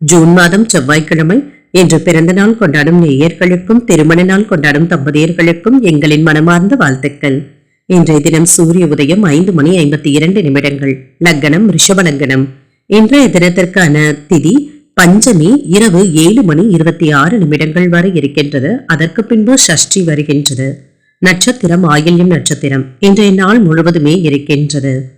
June மாதம் செவ்வாய்க்கிழமை இன்று பிறந்த நாள் கொண்டாடும் நேயர்களுக்கும் திருமண நாள் கொண்டாடும் தம்பதியர்களுக்கும் எங்களின் மனமார்ந்த வாழ்த்துக்கள். இன்றைய தினம் சூரிய உதயம் ஐந்து மணி ஐம்பத்தி இரண்டு நிமிடங்கள். லக்னம் ரிஷப லக்னம் இன்றைய தினத்திற்கான திதி பஞ்சமி இரவு ஏழு மணி இருபத்தி ஆறு நிமிடங்கள் வரை இருக்கின்றது. அதற்கு பின்பு சஷ்டி வருகின்றது. நட்சத்திரம் ஆயில்யம் நட்சத்திரம். இன்றைய நாள் முழுவதுமே இருக்கின்றது.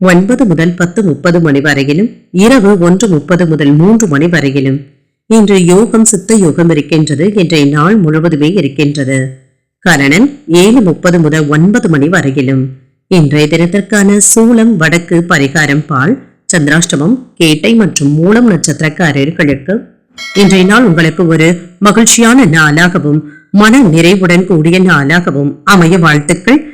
ஒன்பது முதல் பத்து முப்பது மணி வரையிலும் இரவு ஒன்று முப்பது முதல் மூன்று மணி வரையிலும். இன்று யோகம் சித்த யோகம் இருக்கின்றது இன்றைய நாள் முழுவதுமே இருக்கின்றது. கரணன் ஏழு முப்பது முதல் ஒன்பது மணி வரையிலும். இன்றைய தினத்திற்கான சூலம் வடக்கு பரிகாரம் பால் சந்திராஷ்டமம் கேட்டை மற்றும் மூலம் நட்சத்திரக்காரர்களுக்கு இன்றைய நாள் உங்களுக்கு ஒரு மகிழ்ச்சியான நாளாகவும் மன நிறைவுடன் கூடிய நாளாகவும் அமைய வாழ்த்துக்கள்.